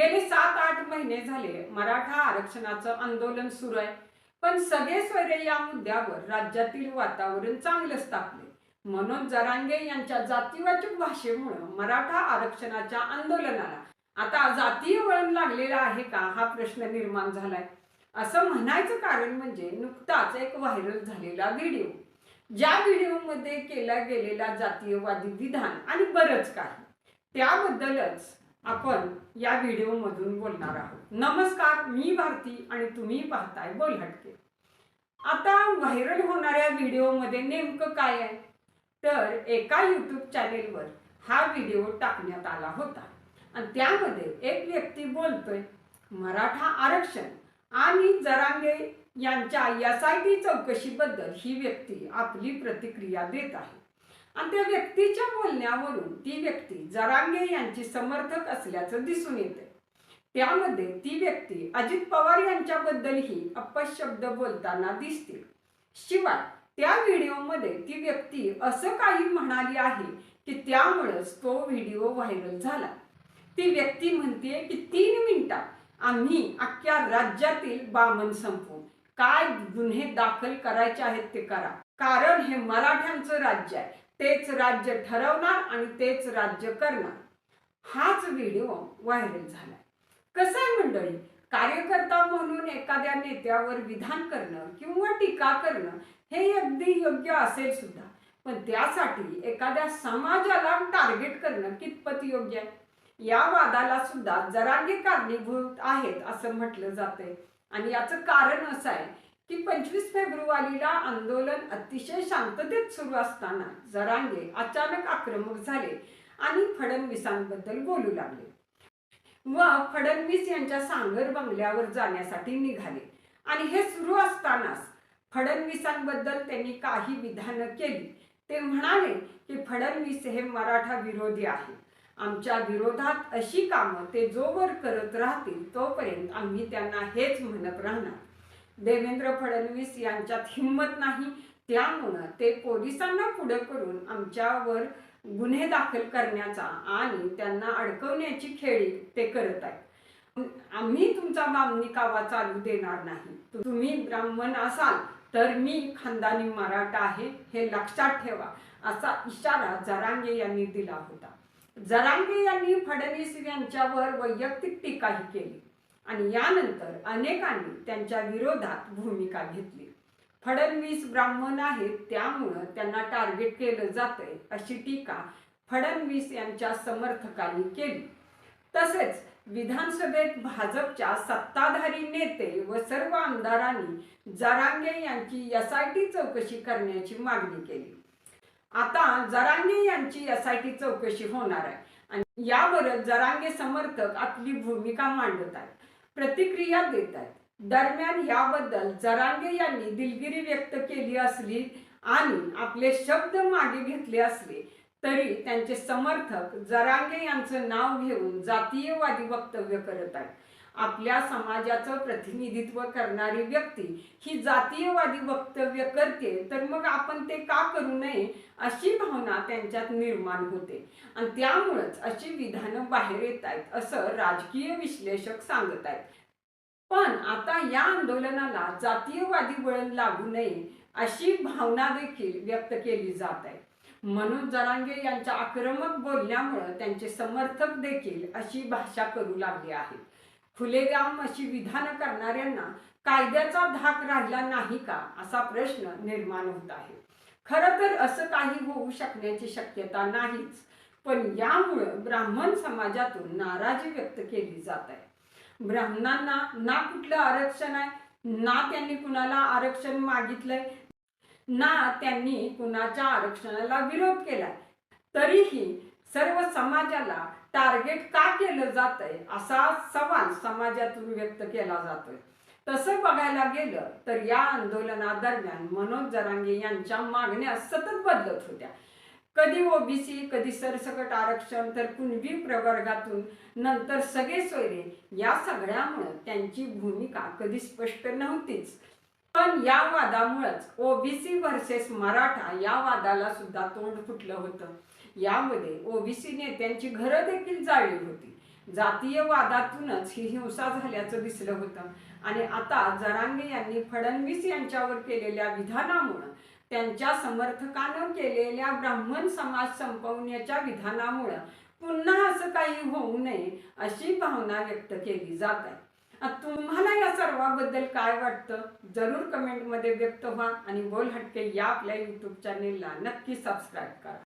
गेले सात आठ महिने झाले मराठा आरक्षणाचं आंदोलन सुरू आहे. पण सगळे स्वैरे या मुद्द्यावर राज्यातील वातावरण चांगलंच तापले म्हणून जरांगे यांच्या जातीवाचक भाषेमुळं मराठा आरक्षणाच्या आंदोलनाला आता जातीय वळण लागलेलं आहे का हा प्रश्न निर्माण झालाय. असं म्हणायचं कारण म्हणजे नुकताच एक व्हायरल झालेला व्हिडिओ. ज्या व्हिडिओमध्ये केला गेलेला जातीयवादी विधान आणि बरंच काही. त्याबद्दलच आपण या व्हिडिओमधून बोलणार आहोत. नमस्कार मी भारती आणि तुम्ही पाहताय बोल हटके. आता व्हायरल होणाऱ्या व्हिडिओमध्ये नेमकं काय आहे? तर एका यूट्यूब चॅनेलवर हा व्हिडिओ टाकण्यात आला होता. आणि त्यामध्ये एक व्यक्ती बोलतोय मराठा आरक्षण आणि जरांगे यांच्या एस आय टी चौकशीबद्दल ही व्यक्ती आपली प्रतिक्रिया देत आहे. आणि त्या व्यक्तीच्या बोलण्यावरून ती व्यक्ती जरांगे यांची समर्थक असल्याचं दिसून येते त्यामध्ये ती व्यक्ती अजित पवार यांच्याबद्दलही अपशब्द बोलताना दिसते. शिवाय त्या व्हिडिओमध्ये ती व्यक्ती असं काही म्हणाली आहे की त्यामुळंच तो व्हिडिओ व्हायरल झाला. ती व्यक्ती म्हणते की तीन मिनिटात आम्ही अख्ख्या राज्यातील बामन संपवू. काय गुन्हे दाखल करायचे आहेत ते करा. कारण हे मराठ्यांचं राज्य आहे. तेच राज्य ठरवणार आणि तेच राज्य करणार. हाच व्हिडिओ व्हायरल झालाय. कसं आहे मंडळी? कार्यकर्ता म्हणून एखाद्या नेत्यावर विधान करणं किंवा टीका करणं हे अगदी योग्य असेल सुद्धा. पण त्यासाठी एखाद्या समाजाला टार्गेट करणं कितपत योग्य आहे? या वादाला सुद्धा जरांगे कारणीभूत आहेत असं म्हटलं जातंय. आणि याचं कारण असं आहे की पंचवीस फेब्रुवारीला आंदोलन अतिशय शांततेत सुरू असताना जरांगे अचानक आक्रमक झाले आणि फडणवीसांबद्दल बोलू लागले. व फडणवीस यांच्या सांगर बंगल्यावर जाण्यासाठी निघाले. आणि हे सुरू असतानाच फडणवीसांबद्दल त्यांनी काही विधानं केली. ते म्हणाले की फडणवीस हे मराठा विरोधी आहे आमच्या विरोधात अशी कामं ते जोवर करत राहतील तोपर्यंत आम्ही त्यांना हेच म्हणत राहणार. देवेंद्र फडणवीस यांच्यात हिंमत नाही. त्यामुळं ते पोलिसांना पुढे करून आमच्यावर गुन्हे दाखल करण्याचा आणि त्यांना अडकवण्याची खेळी ते करत आहेत. आम्ही तुमचा बामणी कावा चालू देणार नाही. तुम्ही ब्राह्मण असाल तर मी खानदानी मराठा आहे हे लक्षात ठेवा असा इशारा जरांगे यांनी दिला होता. जरांगे यांनी फडणवीस यांच्यावर वैयक्तिक टीकाही केली. आणि यानंतर अनेकांनी त्यांच्या विरोधात भूमिका घेतली. फडणवीस ब्राह्मण आहेत त्यामुळं त्यांना टार्गेट केलं जातंय अशी टीका फडणवीस यांच्या समर्थकांनी केली. तसेच विधानसभेत भाजपच्या सत्ताधारी नेते व सर्व आमदारांनी जरांगे यांची एस आय टी चौकशी करण्याची मागणी केली. आता जरांगे यांची एस आय टी चौकशी होणार आहे आणि यावरच जरांगे समर्थक आपली भूमिका मांडत आहेत. प्रतिक्रिया देत आहेत दरम्यान याबद्दल जरांगे यांनी दिलगिरी व्यक्त केली असली आणि आपले शब्द मागे घेतले असले तरी त्यांचे समर्थक जरांगे यांचं नाव घेऊन जातीयवादी वक्तव्य करत आहेत. आपल्या समाजाचं प्रतिनिधित्व करणारी व्यक्ती ही जातीयवादी वक्तव्य करते तर मग आपण ते का करू नये अशी भावना त्यांच्यात निर्माण होते. आणि त्यामुळंच अशी विधानं बाहेर येत आहेत असं राजकीय विश्लेषक सांगत आहेत. पण आता या आंदोलनाला जातीयवादी वळण लागू नये अशी भावना देखील व्यक्त केली जात आहे. मनोज जरांगे यांच्या आक्रमक बोलण्यामुळं त्यांचे समर्थक देखील अशी भाषा करू लागली आहेत. फुलेगाम अशी विधानं करणाऱ्यांना कायद्याचा धाक राहिला नाही का असा प्रश्न निर्माण होत आहे. खरं तर असं काही होऊ शकण्याची शक्यता नाहीच पण यामुळं ब्राह्मण समाजातून नाराजी व्यक्त केली जात आहे. ब्राह्मणांना ना कुठलं आरक्षण आहे ना त्यांनी कुणाला आरक्षण मागितलंय ना त्यांनी कुणाच्या आरक्षणाला विरोध केलाय. तरीही सर्व समाजाला टार्गेट का केलं जातंय असा सवाल समाजातून व्यक्त केला जातोय. तसं बघायला गेलं तर या आंदोलनादरम्यान मनोज जरांगे यांच्या मागण्या सतत बदलत होत्या. कधी ओबीसी कधी सरसकट आरक्षण तर कुणबी प्रवर्गातून नंतर सगळे सोयरे या सगळ्यामुळं त्यांची भूमिका कधी स्पष्ट नव्हतीच. पण या वादामुळेच ओबीसी व्हर्सेस मराठा या वादाला सुद्धा तोंड फुटलं होतं. यामध्ये ओबीसी नेत्यांची घरं देखील जाळली होती. जातीय वादातूनच ही हिंसा झाल्याचं दिसलं होतं. आणि आता जरांगे यांनी फडणवीस यांच्यावर केलेल्या विधानामुळं त्यांच्या समर्थकानं केलेल्या ब्राह्मण समाज संपवण्याच्या विधानामुळं पुन्हा असं काही होऊ नये अशी भावना व्यक्त केली जात आहे. तुम्हाला या सर्वाबद्दल काय वाटतं? जरूर कमेंटमध्ये व्यक्त व्हा आणि बोल हटके या आपल्या यूट्यूब चॅनेलला नक्की सबस्क्राईब करा.